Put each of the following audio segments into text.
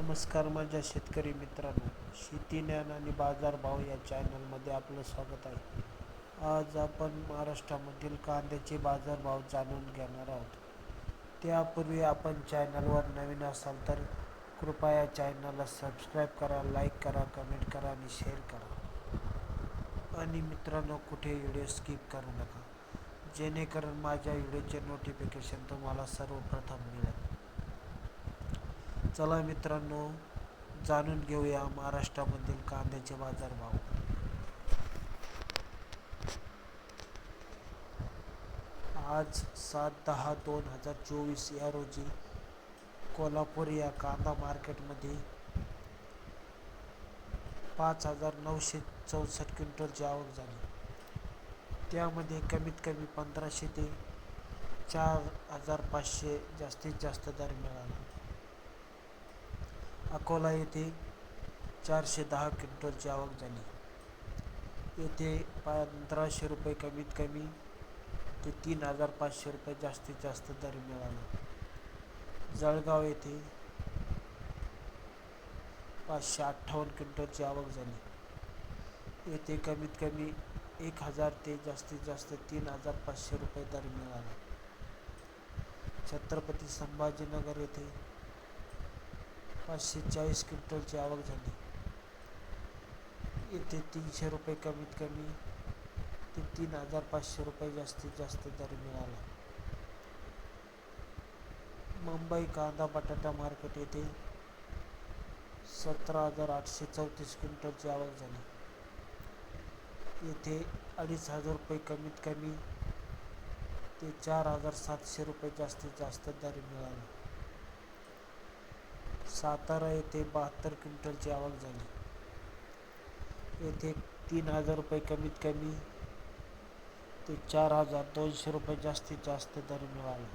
नमस्कार माझ्या शेतकरी मित्रांनो शेती ज्ञान आणि बाजारभाव या चॅनलमध्ये आपलं स्वागत आहे. आज आपण महाराष्ट्रामधील कांद्याचे बाजारभाव जाणून घेणार आहोत. त्यापूर्वी आपण चॅनलवर नवीन असाल तर कृपया चॅनलला सबस्क्राईब करा लाईक करा कमेंट करा आणि शेअर करा. आणि मित्रांनो कुठे व्हिडिओ स्किप करू नका. जेणेकरून माझ्या व्हिडिओचे नोटिफिकेशन तुम्हाला सर्वप्रथम मिळेल. चला मित्रांनो जाणून घेऊया महाराष्ट्रामधील कांद्याचे बाजारभाव. आज सात दहा दोन हजार चोवीस या रोजी कोल्हापूर या कांदा मार्केटमध्ये पाच हजार नऊशे चौसष्ट क्विंटलची आवक झाली. त्यामध्ये कमीत कमी पंधराशे ते चार हजार पाचशे जास्तीत जास्त दर मिळाला. अकोला येथे चारशे दहा क्विंटलची आवक झाली. येथे पंधराशे रुपये कमीत कमी ते तीन हजार पाचशे रुपये जास्तीत जास्त दर मिळाला. जळगाव येथे पाचशे अठ्ठावन्न क्विंटलची आवक झाली. येथे कमीत कमी एक हजार ते जास्तीत जास्त तीन हजार पाचशे रुपये दर मिळाला. छत्रपती संभाजीनगर येथे पाचशे चाळीस क्विंटलची आवक झाली. येथे तीनशे रुपये कमीत कमी ते तीन हजार पाचशे रुपये जास्तीत जास्त दर मिळाला. मुंबई कांदा बटाटा मार्केट येथे सतरा हजार आठशे चौतीस क्विंटलची आवक झाली. येथे अडीच हजार रुपये कमीत कमी ते चार हजार सातशे रुपये जास्तीत जास्त दर मिळाला. सातारा येथे बहात्तर क्विंटलची आवक झाली. येथे तीन हजार रुपये कमीत कमी ते चार हजार दोनशे रुपये जास्तीत जास्त दर मिळाला.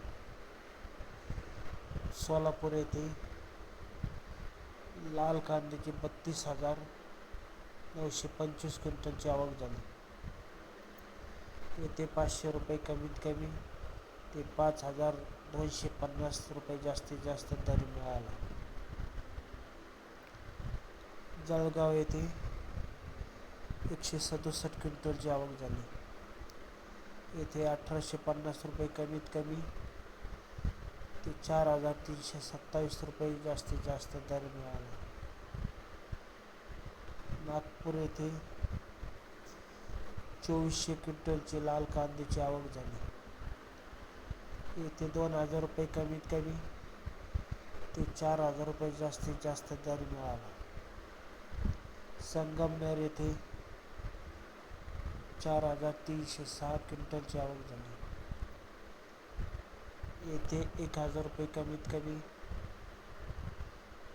सोलापूर येथे लाल कांद्याची बत्तीस हजार नऊशे पंचवीस क्विंटलची आवक झाली. येथे पाचशे रुपये कमीत कमी ते पाच हजार दोनशे पन्नास रुपये जास्तीत जास्त दर मिळाला. जळगाव येथे एकशे सदुसष्ट क्विंटलची आवक झाली. येथे अठराशे पन्नास रुपये कमीत कमी ते चार हजार तीनशे सत्तावीस रुपये जास्तीत जास्त दर मिळाला. नागपूर येथे चोवीसशे क्विंटलची लाल कांद्याची आवक झाली. येथे दोन हजार रुपये कमीत कमी ते चार हजार रुपये जास्तीत जास्त दर मिळाला. संगमनेर येथे चार हजार तीनशे सहा क्विंटलची आवक झाली. येथे एक हजार रुपये कमीत कमी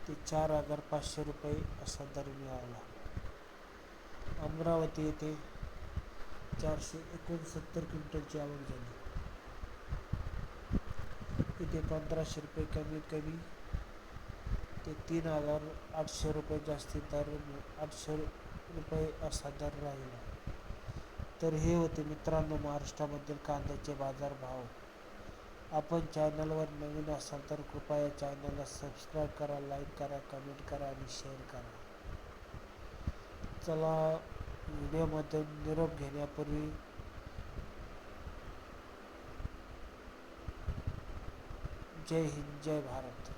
ते चार हजार पाचशे रुपये असा दर मिळाला. अमरावती येथे चारशे एकोणसत्तर क्विंटलची आवक झाली. इथे पंधराशे रुपये कमीत कमी ते तीन हजार आठशे रुपये जास्ती दर आठशे रुपये असा दर राहिला. तर हे होते मित्रांनो महाराष्ट्रामधील कांद्याचे बाजारभाव. आपण चॅनलवर नवीन असाल तर कृपया चॅनलला सबस्क्राईब करा लाईक करा कमेंट करा आणि शेअर करा. चला व्हिडिओमध्ये निरोप घेण्यापूर्वी जय हिंद जय भारत.